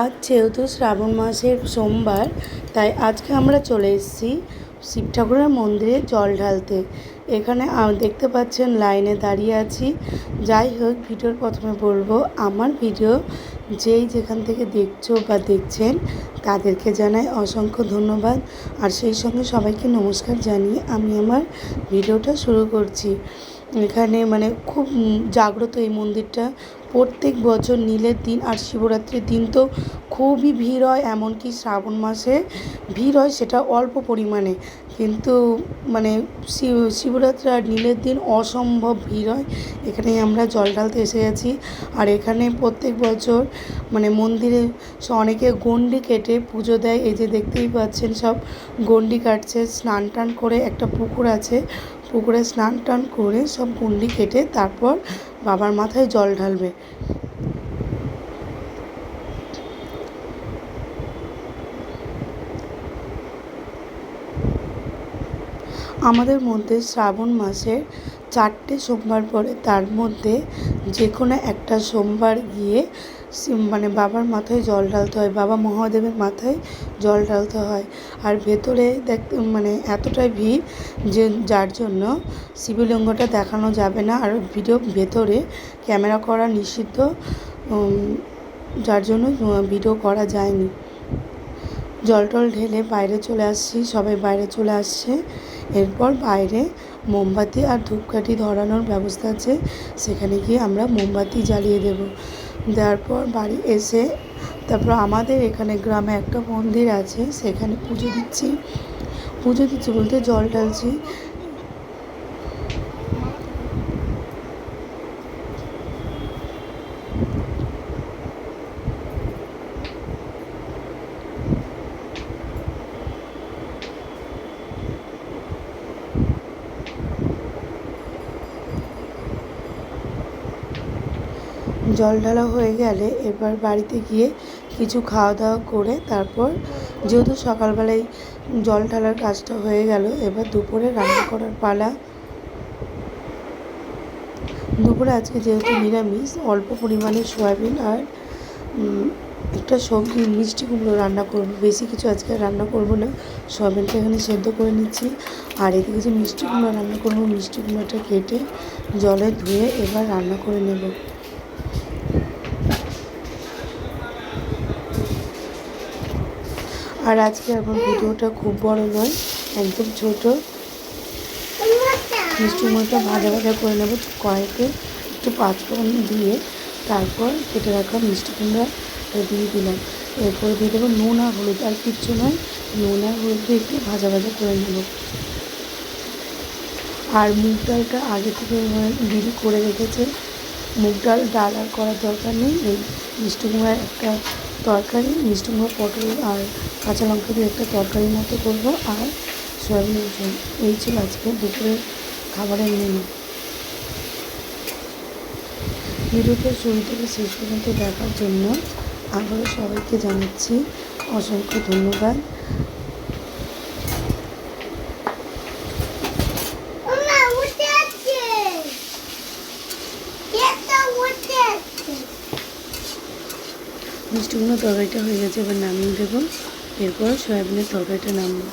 আজ যেহেতু শ্রাবণ মাসের সোমবার, তাই আজকে আমরা চলে এসেছি শিব ঠাকুরের মন্দিরে জল ঢালতে। এখানে দেখতে পাচ্ছেন লাইনে দাঁড়িয়ে আছি। যাই হোক, ভিডিওর প্রথমে বলব, আমার ভিডিও যেই যেখান থেকে দেখছ বা দেখছেন, তাদেরকে জানাই অসংখ্য ধন্যবাদ। আর সেই সঙ্গে সবাইকে নমস্কার জানিয়ে আমি আমার ভিডিওটা শুরু করছি। এখানে মানে খুব জাগ্রত এই মন্দিরটা। প্রত্যেক বছর নীলের দিন আর শিবরাত্রির দিন তো খুবই ভিড় হয়, এমনকি শ্রাবণ মাসে ভিড় হয় সেটা অল্প পরিমাণে। কিন্তু মানে শিব- শিবরাত্রি আর নীলের দিন অসম্ভব ভিড় হয়। এখানে আমরা জল ঢালতে এসে গেছি। আর এখানে প্রত্যেক বছর মানে মন্দিরে অনেকে গণ্ডি কেটে পুজো দেয়। এই যে দেখতেই পাচ্ছেন সব গণ্ডি কাটছে, স্নান টান করে একটা পুকুর আছে। পুকুরে স্নান টান করে সব গণ্ডি কেটে তারপর বাবার মাথায় জল ঢালবে। আমাদের মধ্যে শ্রাবণ মাসের চারটে সোমবার পরে তার মধ্যে যে কোনো একটা সোমবার গিয়ে মানে বাবার মাথায় জল ঢালতে হয়, বাবা মহাদেবের মাথায় জল ঢালতে হয়। আর ভেতরে দেখতে মানে এতটাই ভিড় যে যার জন্য শিবলিঙ্গটা দেখানো যাবে না। আর ভিডিও ভেতরে ক্যামেরা করা নিষিদ্ধ যার জন্য ভিডিও করা যায়নি। জল টল ঢেলে বাইরে চলে আসছি, সবাই বাইরে চলে আসছে। এরপর বাইরে মোমবাতি আর ধূপকাঠি ধরানোর ব্যবস্থা আছে। সেখানে গিয়ে আমরা মোমবাতি জ্বালিয়ে দেব। দেওয়ার পর বাড়ি এসে তারপর আমাদের এখানে গ্রামে একটা মন্দির আছে। সেখানে পুজো দিচ্ছি। পুজো দিচ্ছি বলতে জল ঢালছি। জল ঢালা হয়ে গেলে এবার বাড়িতে গিয়ে কিছু খাওয়া দাওয়া করে তারপর যেহেতু সকালবেলায় জল ঢালার কাজটা হয়ে গেল, এবার দুপুরে রান্না করার পালা। দুপুরে আজকে যেহেতু নিরামিষ, অল্প পরিমাণে সয়াবিন আর একটা সবজি মিষ্টি কুমড়ো রান্না করব। বেশি কিছু আজকে রান্না করব না, সয়াবিনটা এখানে সেদ্ধ করে নিচ্ছি। আর এদিকে যে মিষ্টি কুমড়ো রান্না করব মিষ্টি কুমড়োটা কেটে জলে ধুয়ে এবার রান্না করে নেব। আর আজকে আমার ভিডিওটা খুব বড় নয়, একদম ছোট। মিষ্টি কুমড়োটা ভাজা ভাজা করে নেব কড়াইতে, একটু পাঁচফোড়ন দিয়ে তারপর কেটে রাখা মিষ্টি কুমড়া দিয়ে দিলাম। এরপরে দিয়ে দেবো নুন আর হলুদ, আর কিচ্ছু নয়, নুন আর হলুদ একটু ভাজা ভাজা করে নেব। আর মুগ ডালটা আগে থেকে দিদি করে রেখেছে। মুগ ডাল ডাল আর করার দরকার নেই, এই মিষ্টি কুমড়ার একটা তরকারি, মিষ্টি পটল আর কাঁচা লঙ্কা দিয়ে একটা তরকারির মতো করব আর সয়াবিনের ঝোল। এই ছিল আজকে দুপুরের খাবারের মেনু ভিডিওটা শুরু থেকে শেষ পর্যন্ত দেখার জন্য আবারও সবাইকে জানাচ্ছি অসংখ্য ধন্যবাদ ওমা উঠে আছে কেটা উঠে আছে মিষ্টি কুমড়ো তরকারিটা হয়ে গেছে এবার নামিয়ে দেবো। এরপর সয়াবিনের তরকারিটা নামবো।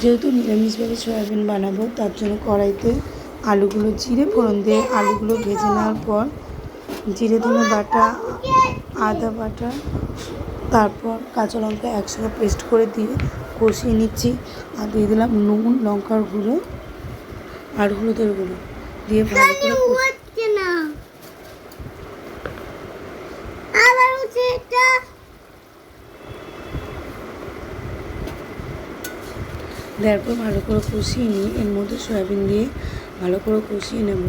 যেহেতু নিরামিষভাবে সয়াবিন বানাবো তার জন্য কড়াইতে আলুগুলো জিরে ফোড়ন দিয়ে আলুগুলো ভেজে নেওয়ার পর জিরে ধনে বাটা আদা বাটা তারপর কাঁচা লঙ্কা একসঙ্গে পেস্ট করে দিয়ে কষিয়ে নিচ্ছি। আর দিয়ে দিলাম নুন লঙ্কার গুঁড়ো আর হলুদের গুঁড়ো। দিয়ে ভালো করে দেওয়ার পর ভালো করে কষিয়ে নিয়ে এর মধ্যে সয়াবিন দিয়ে ভালো করে কষিয়ে নেব।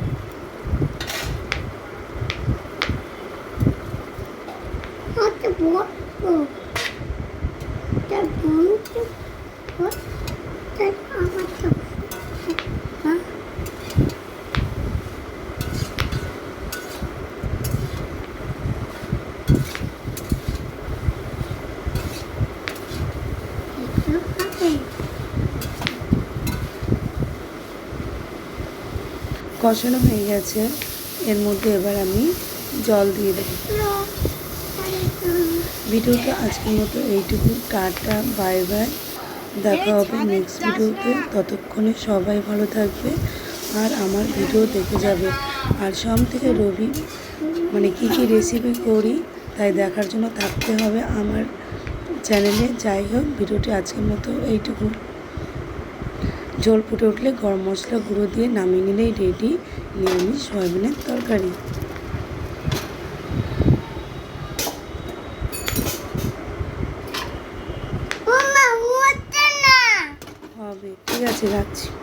কষানো হয়ে গেছে। এর মধ্যে এবার আমি জল দিয়ে দেবো। ভিডিওটা আজকের মতো এইটুকু। Tata bye bye. দেখা হবে নেক্সট ভিডিওতে। ততক্ষণে সবাই ভালো থাকবে আর আমার ভিডিও দেখে যাবে। আর সোম থেকে রবি মানে কি কি রেসিপি করি তাই দেখার জন্য থাকতে হবে আমার চ্যানেলে যাই হোক ভিডিওটি আজকের মতো এইটুকু। জল ফুটে উঠলে গরম মশলা গুঁড়ো দিয়ে নামিয়ে নিলেই রেডি নিরামিষ সয়াবিনের তরকারি। মামা হচ্ছে